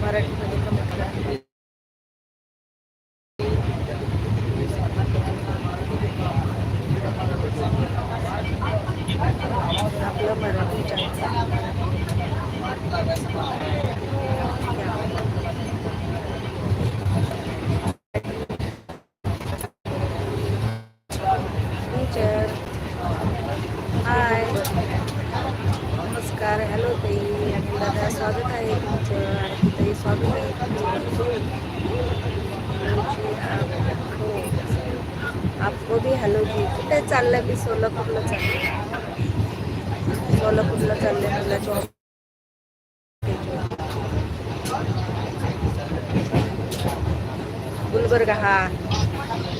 मराठीमध्ये कमेंट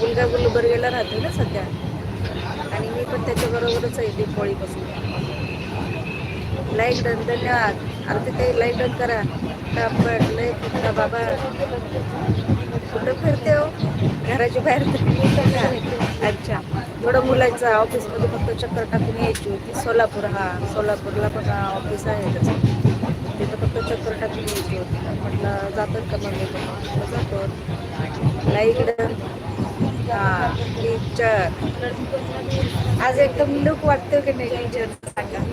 मुलगा गुलबर्गेला राहतो ना सध्या. आणि मी पण त्याच्याबरोबरच आहे दीपावळीपासून लाईक डन धन्यवाद. अरे काही लाईक डन करा. टापड लय फुटका बाबा. कुठं फिरते हो? घराच्या बाहेर तर अच्छा. थोडं मुलांचं ऑफिसमध्ये फक्त चक्कर टाकून यायची होती. सोलापूर हा सोलापूरला पण ऑफिस आहे त्याचं. तिथं फक्त चक्कर टाकून यायची होती. म्हटलं जातात का मग जातो. लाईक डन हां टीचर आज एकदम लुक वाटतो की नाही टीचर सांगा.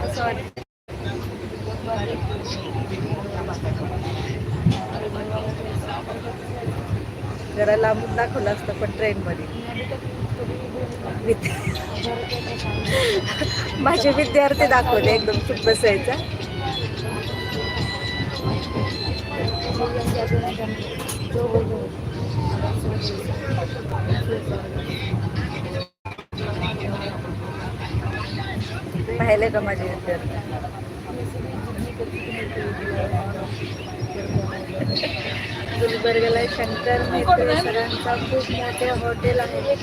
असं वाटतं जरा लांबून दाखवलं असतं पण ट्रेनमध्ये विद्या- माझे विद्यार्थी दाखवले एकदम चुप बसायचा पाहिले का माझे गुलबर्गला शंकर सरांचा खूप मोठे हॉटेल आहे.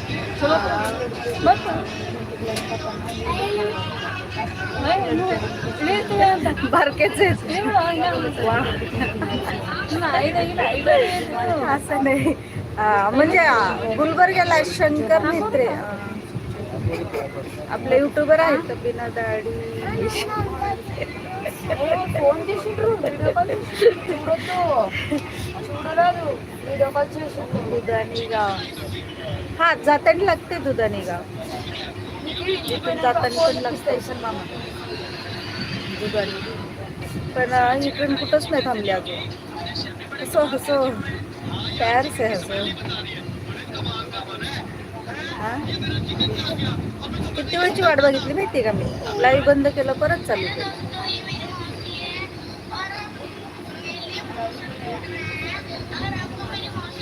बारकेच. असं नाही. म्हणजे गुलबर्ग्याला शंकर मित्रे. आपले युट्यूबर आहेत बिना दाढी. दुधानी गाव. हा जाताना लागते दुधानी गाव. इथून जाताना पण लागते. दुधानी पण ट्रेन कुठंच नाही थांबली अजून. हसो हसो प्यार से हसो हां? किती वेळची वाट बघितली माहिती का मी? लाईव्ह बंद केलं परत चालू केलं.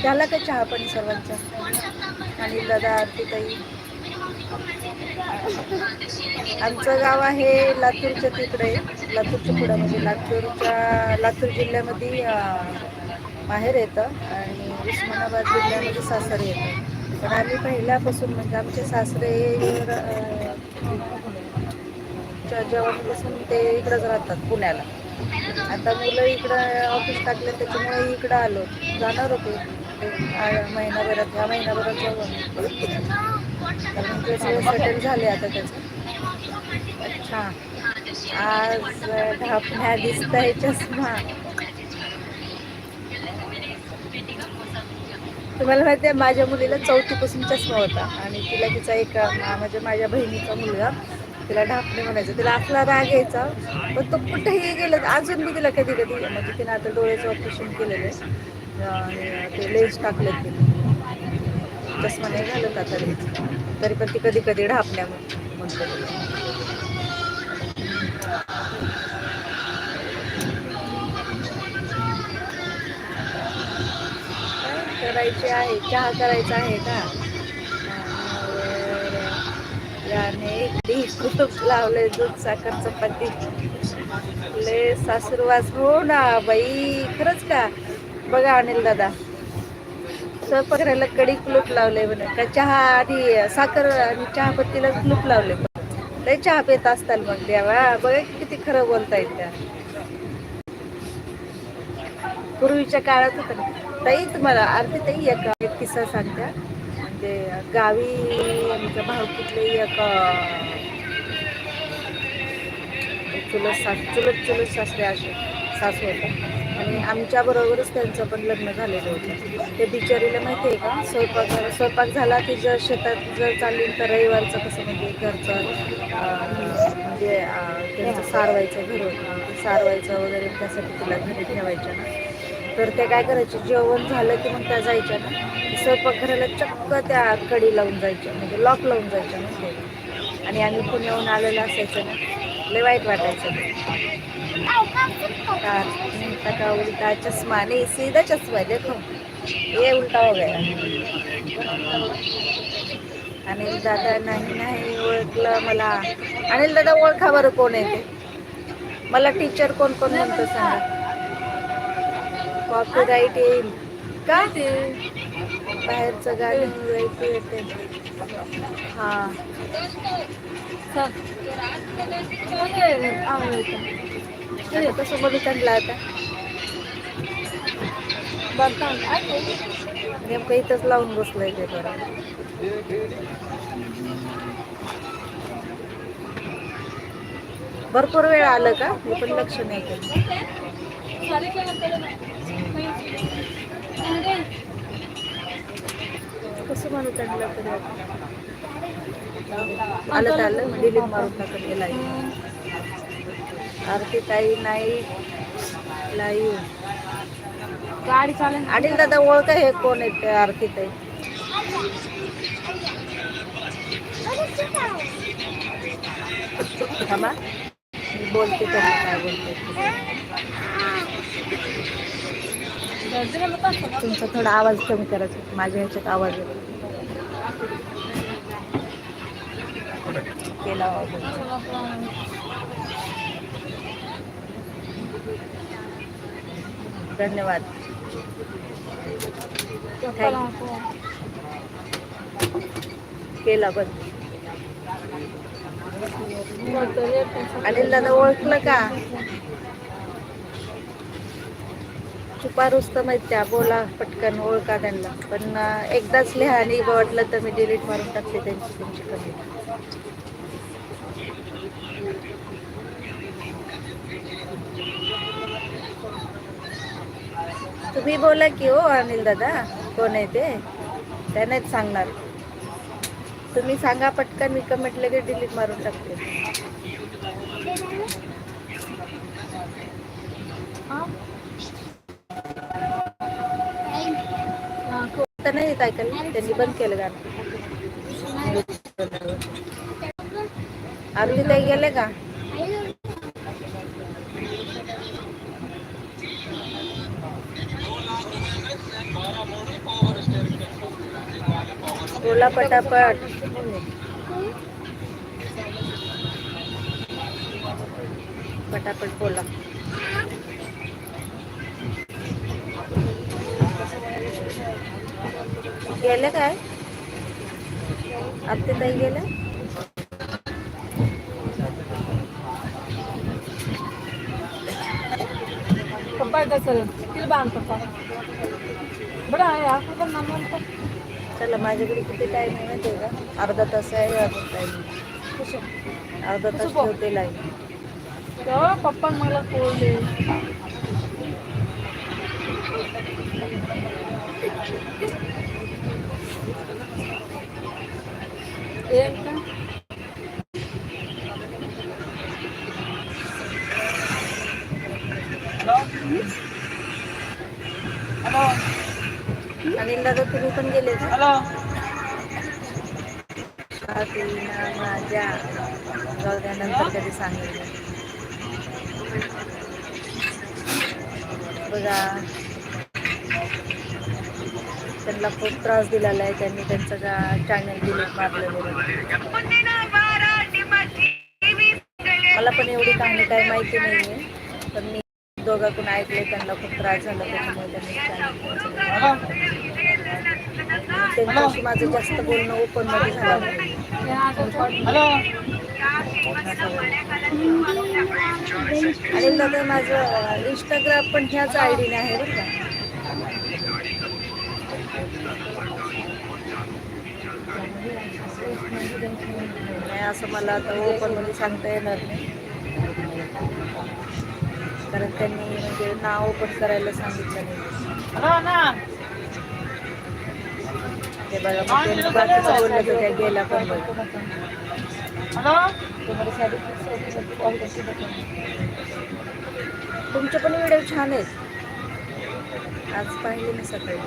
त्याला का चहा पण सर्वांचा? आणि दादा आरती ताई आमचं गाव आहे लातूरच्या तिकडे. लातूरच्या पुढं म्हणजे लातूरच्या लातूर जिल्ह्यामध्ये माहेर येतं आणि उस्मानाबाद जिल्ह्यामध्ये सासरे येतं. पण आम्ही पहिल्यापासून म्हणजे आमचे सासरे जेवणापासून ते इकडंच राहतात पुण्याला. आता मुलं इकडं ऑफिस टाकले त्याच्यामुळे इकडं आलो. जाणार होते. महिनाभरात ह्या महिनाभरात जाऊन कारण ते सेटल झाले आता त्याचं. अच्छा. आज ढापण्या दिसत आहे चष्मा तुम्हाला माहिती आहे माझ्या मुलीला चौथीपासून चष्मा होता आणि तिला तिचा एक म्हणजे माझ्या बहिणीचा मुलगा तिला ढापणे म्हणायचं तिला असला राग यायचा पण तो कुठेही गेलं अजून मी तिला कधी कधी म्हणजे तिने आता डोळ्याचं ऑपरेशन केलेलं आहे. ते लेन्स टाकलेत तिने. चष्मा नाही घालत आता लेन्स तरी पण ती कधी कधी ढापण्या म्हणतो. करायची आहे चहा करायचा आहे का? याने इडली खूप लावले? दूध साखर चपाती. ले सासूरवास हो ना बाई खरंच का? बघा अनिल दादा. स्वयंपाक करायला कडी कुलूप लावले म्हणे. का चहा आणि साखर आणि चहापत्तीला कुलूप लावले? लय चहा पेत असताल मग द्यावा बघा किती खरं बोलता येत त्या. पूर्वीच्या काळात होतं ना. ताई तुम्हाला आरती ताई एक एक किस्सा सांगत्या. म्हणजे गावी आमच्या भावकीतले एक एक चुलत सास चुलत चुलत सासरे असे सासू होते. आणि आमच्या बरोबरच त्यांचं पण लग्न झालेलं होतं. ते बिचारीला माहिती आहे का स्वयंपाक स्वयंपाक झाला की जर शेतात जर चालली तर रविवारचं कसं म्हणजे घरचं म्हणजे त्यांचं सारवायचं घर सारवायचं वगैरे त्यासाठी तिला घरी ठेवायच्या ना. तर ते काय करायचे जेवण झालं की मग त्या जायच्या ना. स्वयंपाकघराला चक्क त्या कडी लावून जायच्या म्हणजे लॉक लावून जायच्या ना ते. आणि आम्ही पुण्याहून आलेलं असायचं ना लय वाईट वाटायचं. का उलटा चष्मा नाही सीधा चष्मा देखो. ये उलटा हो गया. अनिल दादा नाही नाही ओळखलं मला. अनिल दादा ओळखा बरं कोण आहे ते. मला टीचर कोण कोण म्हणतो सांगा. कॉपी राईट येईल का ते? बाहेरचं गाडी ऐकू येते. हा. कसं आता. बघताना नेमकं इथंच लावून बसलंय ते बरं भरपूर वेळ आलं का? मी पण लक्ष नाही केलं सारे काय आपल्याला नाही. अरे, कसं म्हणत आणलं तरी? आलं तर आलं. डिलीट मारून टाकत गेला आरती ताई नाही. लाईव्ह गाडी चालेल. अनिल दादा ओळखा हे कोण आहेत ते आरती ताई? थांबा. बोलते त्यांना काय बोलते गर्दीला मग असं ना. तुमचा थोडा आवाज कमी करायचा माझ्या ह्याच्यात आवाज येतो. केला धन्यवाद. केला बंद अनिल दादा ओळखलं का? छुपा रुस्तम आहेत त्या. बोला पटकन ओळखा त्यांना. पण एकदाच लिहा आणि वाटलं तर मी डिलीट मारून टाकते त्यांची तुमची कमी तुम्ही बोला की हो अनिल दादा. कोण आहे ते? त्यानेच सांगणार. तुम्ही सांगा पटकन मी कमेंट लगेच डिलीट मारून टाकते. हा? गाणं येत ऐकायला त्यांनी बंद केलं गाणं. आरती ताई गेले का? बोला पटापट. पटापट बोला. गेले काय आत्ते ताई गेल्या पप्पा चल. किती बांध पप्पा. बरं आहे, आपण पण नाम. चला माझ्याकडे किती टाइम आहे माहिती आहे का अर्धा तास आहे अजून टाइम कसं? अर्धा तास कसं? ठेवते लाईन पप्पा मला कोरले का? अनिल दादा तुम्ही पण गेले माझ्या. जाऊ कधी सांगेल बघा. त्यांना खूप त्रास दिलेला आहे. त्यांनी त्यांचं चॅनल डिलीट मारलेलं मला पण एवढी कहाणी काही माहिती नाही आहे पण मी दोघांकडून ऐकले त्यांना खूप त्रास झाला त्याच्यामुळे त्यांनी. त्यांच्याशी माझं जास्त बोलणं ओपनमध्ये झालं आणि माझं इंस्टाग्राम पण ह्याच आय डीने आहे बरं का. असं मला आता ओपनमध्ये सांगता येणार नाही. कारण त्यांनी म्हणजे नाव ओपन करायला सांगितलं नाही. ते बघा मग त्यांनी बाकीचं बोललं तर त्या गेला पण बघा. तुमचे पण व्हिडिओ छान आहेत. आज पाहिले मी सकाळी.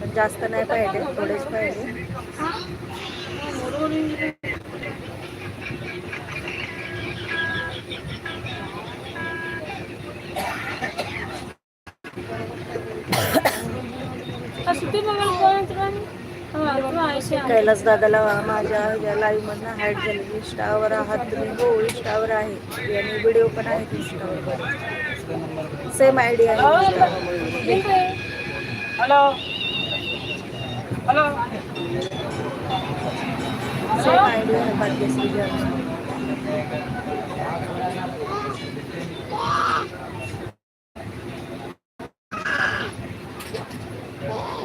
पण जास्त नाही पाहिले थोडेच पाहिले. कैलास दादाला माझ्या या लाईव्ह मधनं हाईट झाली. इंस्टावर आहात तुम्ही. हो इंस्टावर आहे. आणि व्हिडिओ पण आहेत इंस्टावर सेम आयडी आहे इंस्टावर. ठीक आहे. सेम आयडी आहे भाग्यश्री.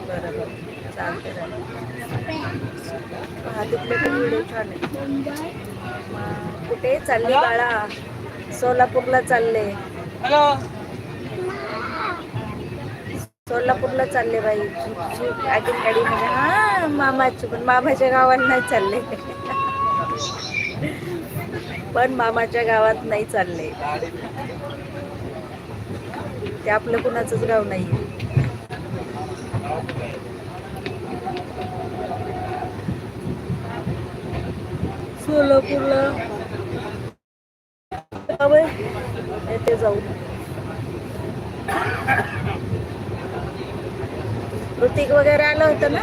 बरोबर. चालते तिथले पण व्हिडिओ छान आहे. कुठे? चालली बाळा. सोलापूरला चालले. सोलापूरला चालले बाई. अजून गाडीमध्ये हा मामाचे पण. मामाच्या गावाला नाही चालले. पण मामाच्या गावात नाही चालले. ते आपलं कुणाचंच गाव नाही कोल्हापूरला. जावं, येते जाऊ. ऋतिक वगैरे आलं होतं ना?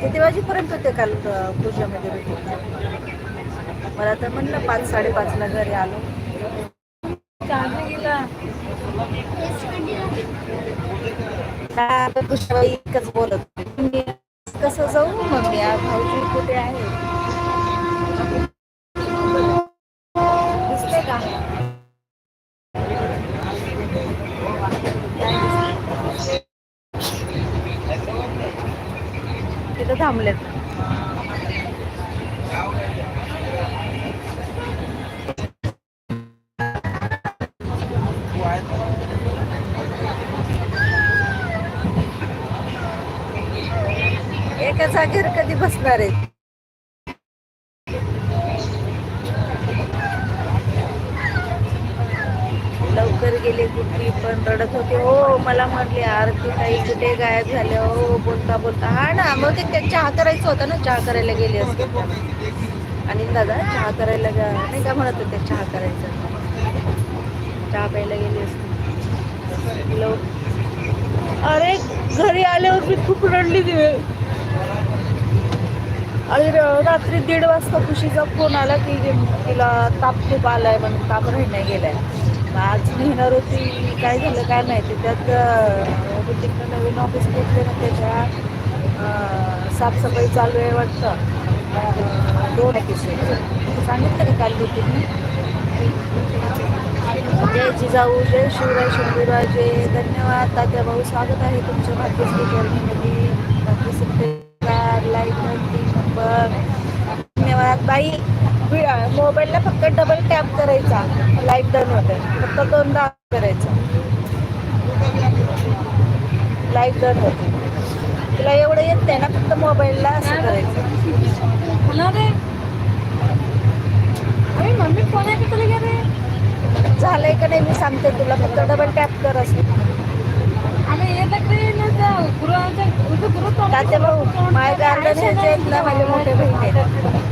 किती वाजेपर्यंत होते काल पूजामध्ये ऋतिक मला तर म्हणलं पाच साडेपाचला घरी आलो चालू गेला. का आता पुष्पाबाई इतकंच बोलत मी कसं जाऊ मग मी भाऊजी कुठे आहे दिसते का? तिथं थांबलेत. लवकर गेले कुठली पण रडत होते. हो मला म्हटले आरती ताई कुठे गायब झाले? हो बोलता बोलता. हा ना मग ते चहा करायचं होतं ना चहा करायला गेले असते. आणि दादा चहा करायला गा- नाही का म्हणत होते चहा करायचं. चहा प्यायला गेले असते. लव- अरे घरी आल्यावर मी खूप रडली ती आणि रात्री दीड वाजता खुशीचा फोन आला की तिला ताप खूप आलाय म्हणून ताप राहण्या गेलाय. आज नेणार होती काय झालं काय माहिती. त्यात तिकडं नवीन ऑफिस घेतले ना त्याच्या साफसफाई चालू आहे वाटतं. दोन एपिसोड सांगितलं का काल ऋतिकने जय जिजाऊ जय शिवराय शंभूराजे धन्यवाद. तात्या भाऊ स्वागत आहे तुमच्या भाग्यश्री जर्नीमध्ये. भाग्यश्री लाइट नंबर धन्यवाद. बाई. मोबाईलला फक्त डबल टॅप करायचा लाइट डन होते फक्त दोनदा करायचं. लाइट डन होते तुला एवढं येत नाही ना फक्त मोबाईलला असं करायचं. झालंय का नाही मी सांगते तुला. फक्त डबल टॅप कर असं. तात्या भाऊ माय गार्डन ह्याचे आहेत ना माझे मोठे बहीण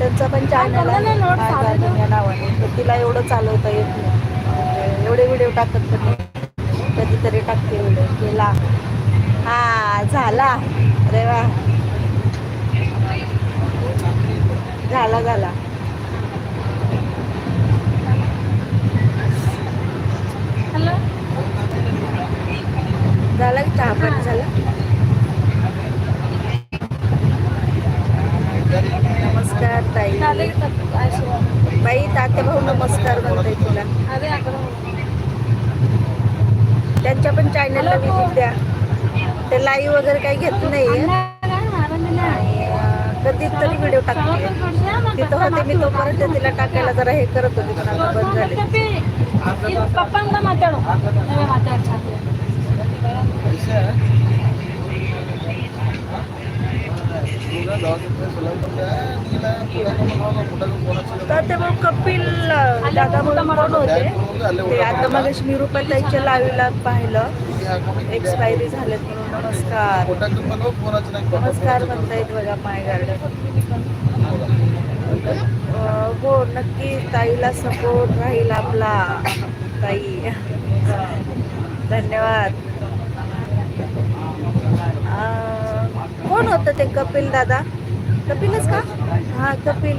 त्यांचा पण चॅनल आहे. या नावाने. तर तिला एवढं चालवता येत नाही. एवढे व्हिडिओ टाकत पण नाही. कधीतरी टाकते व्हिडिओ केला. हा झाला. अरे वा. झाला झाला. झाला चहा पाणी झाला? नमस्कार ताई. बाई तात्या भाऊ नमस्कार म्हणताय तुला. त्यांच्या पण चॅनलला विजिट द्या. ते लाईव्ह वगैरे काही घेत नाही. आणि अं, कधीतरी व्हिडिओ टाकते. तिथं होते मी तोपर्यंत तिला टाकायला जरा हे करत होते पण आता बंद झाले. तर ते मग कपिल दादा म्हणून होते? ते आता मग मी रुपये त्यांच्या लावीला पाहिलं. एक्सपायरी झालेत म्हणून. नमस्कार. नमस्कार म्हणता येत बघा माय गार्डन. हो नक्की ताईला सपोर्ट राहील आपला. ताई. धन्यवाद. कोण होतं ते कपिल दादा? कपिलच का? हा कपिल.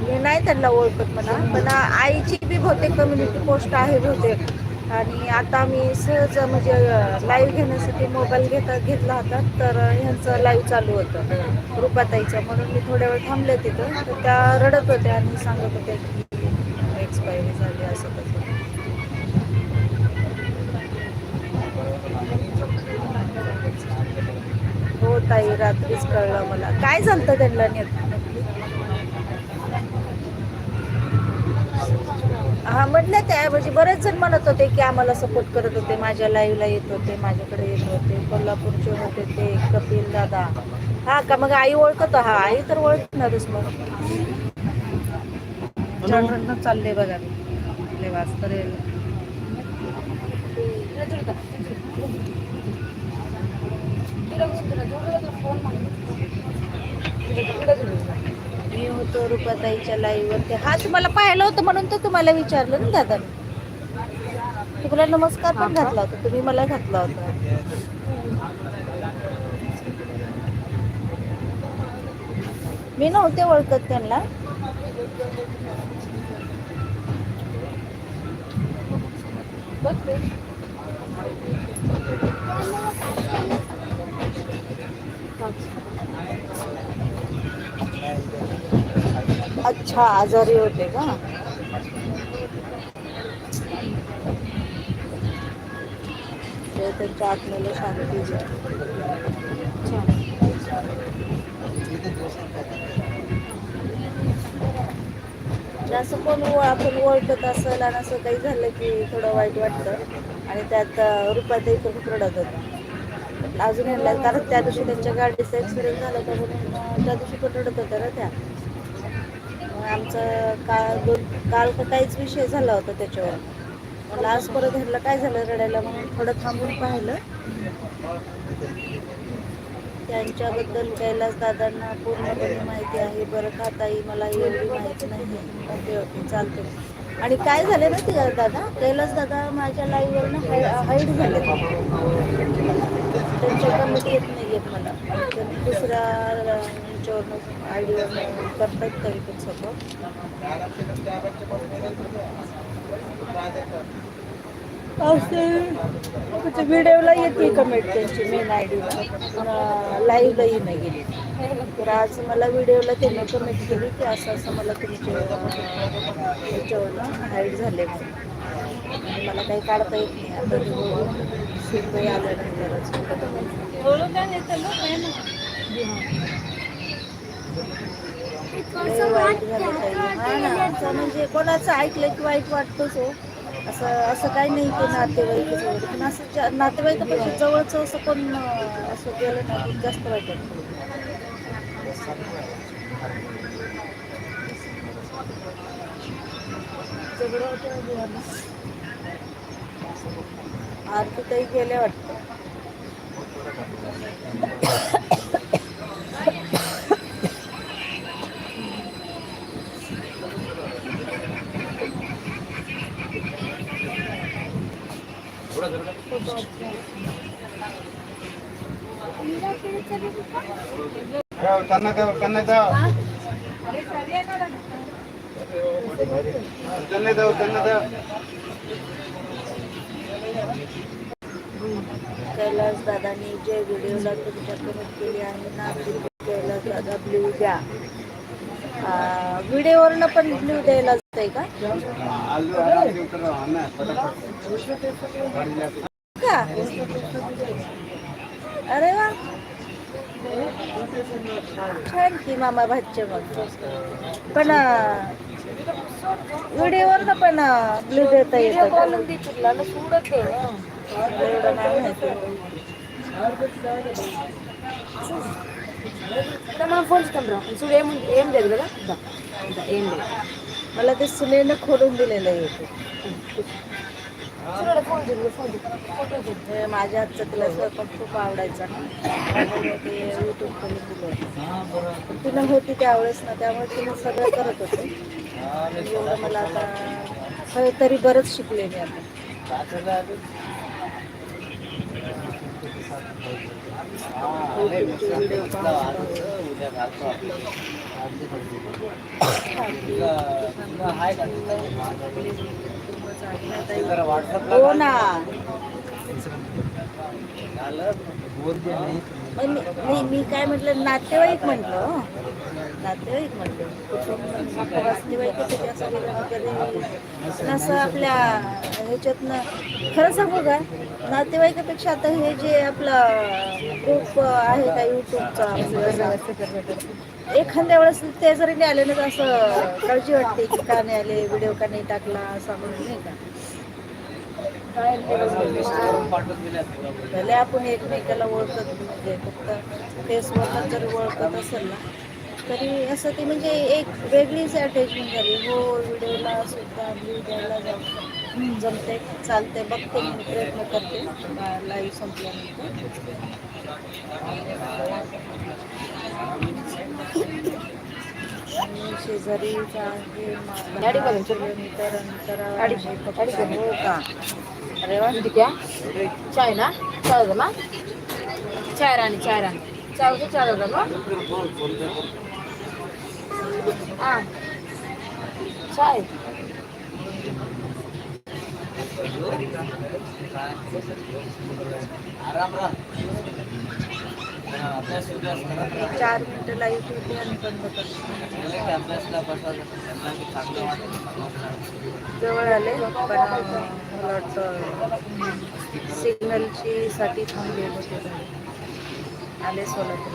मी नाही त्यांना ओळखत म्हणा पण आईची बी बहुतेक कम्युनिटी पोस्ट आहे बहुतेक. आणि आता मी सहज म्हणजे लाईव्ह घेण्यासाठी मोबाईल घेता घेतला होता तर ह्यांचं लाईव्ह चालू होतं रुपाताईचं. म्हणून मी थोड्या वेळ थांबले तिथं. तर त्या रडत होत्या आणि सांगत होत्या की एक्सपायरी झाली असं तसं हो ताई रात्रीच कळलं मला. काय झालं त्यांना नक्की हा म्हटलं त्या म्हणजे बरेच जण म्हणत होते की आम्हाला सपोर्ट करत होते. माझ्या लाईव्हला येत होते माझ्याकडे येत होते. कोल्हापूरचे होते ते कपिल दादा. हा का मग आई ओळखत हा आई तर ओळखणारच मग. चालले बघा. मी वाजता मी होतो रुपाताईच्या लाईव्ह वरती. हा तुम्हाला पाहिलं होतं म्हणून तर तुम्हाला विचारलं ना दादा. तुम्हाला नमस्कार पण घातला होता तुम्ही मला घातला होता. मी नव्हते ओळखत त्यांना. अच्छा आजारी होते का? त्यांच्या आत्म्याला शांती असं कोण आपण ओळखत असेल आणि असं काही झालं की थोडं वाईट वाटतं. आणि त्यात अं, खूप रडत होता अजून यांना कारण त्या दिवशी त्यांच्या गाडीचा एक्सपिरियन्स झाला होता म्हणून त्या दिवशी पण रडत होत्या ना त्या. आमचं काल दोन काल तर काहीच विषय झाला होता त्याच्यावर. मला आज परत ह्यांना काय झालं रडायला म्हणून थोडं थांबून पाहिलं. त्यांच्याबद्दल कैलास दादांना पूर्णपणे माहिती आहे. बरं का ताई मला एवढी माहिती नाही. ओके ओके चालते आणि काय झाले ना ते दादा? कैलास दादा माझ्या लाईव्हवरनं हाईड झाले. त्यांच्या कमिटी येत नाही येत मला दुसऱ्या यांच्यावरनं आय डीवरनं करतात तरी पण सपोर्ट असं व्हिडिओला येते कमेंट त्यांची मेन आय डीला लाईव्हलाही नाही गेली. तर आज मला व्हिडिओला त्यांनी कमेंट केली की असं असं मला तुमचे याच्यावरनं हाईट झाले मला काही काढता येत नाही. आता ते बघू शिरपई आल्यानंतरच लय वाईट झालं ताई. हा ना असं म्हणजे कोणाचं ऐकलं की वाईट वाटतोच हो. असं असं काही नाही की नातेवाईक पण असं ज- नातेवाईकापेक्षा जवळचं असं कोण असं गेलं नाही जास्त वाईट वाटतं. आरती काही गेल्या वाटतं. त्यांना त्यांना त्यांना कैलास दादांनी जे व्हिडिओला तुमच्या कमेंट केली आहे ना कैलास दादा ब्ल्यू द्या व्हिडिओवरनं पण ब्ल्यू द्यायला जाते का आलू आलू उतर ना फटाफट का अरे वा छान की मामा भाच्य मग पण व्हिडिओवरनं पण ब्ल्यू देता येतं का? एवढं नाही माहिती మనం ఫోన్ ఇస్తాం రా చూడు ఏం ఏం లేదు కదా ఇద్దాం. ఇద్దాం, ఏం లేదు मला ते सुनेनं खोडून दिलेलं आहे हे माझ्या हातचं तिला स्वयंपाक खूप आवडायचा ते यूट्यूब करून दिलं होतं. पण तिला होती त्यावेळेस ना त्यामुळे तिने सगळं करत होते. एवढं मला आता तरी बरंच शिकले मी आता. व्हिडिओ हो ना मी काय म्हटलं नातेवाईक म्हटलं हो. नातेवाईक म्हटलं कुटुंब असं वगैरे असं आपल्या ह्याच्यातनं खरं सांगू का? नातेवाईकापेक्षा आता हे जे आपलं ग्रुप आहे का युट्यूबचा एखाद्या वेळेस ते जरी नाही आले ना तर असं काळजी वाटते की का नाही आले व्हिडिओ का नाही टाकला असं म्हणून नाही का? भले आपण एकमेकाला ओळखत म्हणजे फक्त फेसवरनं जर ओळखत असेल ना तरी असं ती म्हणजे एक वेगळीच अटॅचमेंट झाली. हो व्हिडिओला सुद्धा व्ह्यू द्यायला जाऊ. जमते चालते बघते मी प्रयत्न करते. लाईव्ह संपल्यानंतर. शेजारी हो का? अरे वा म्हणजे चाय ना? चाय चाय राणी चाय राणी. चालू चालू मग Ah. Sai. चार मिनिटं लाईव्ह ठेवते आणि बंद करते जवळ आले पण सिग्नलची साठी थांबले होते आले सोलापूर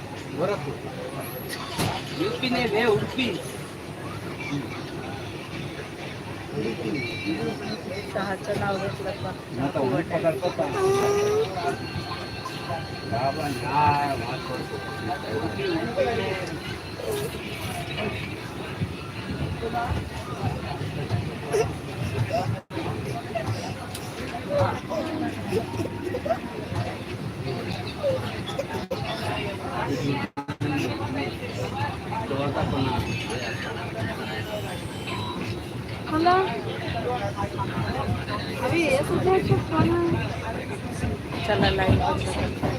ગોરખપુર યુપી ને બે ઉડપી Thank you. Sala language.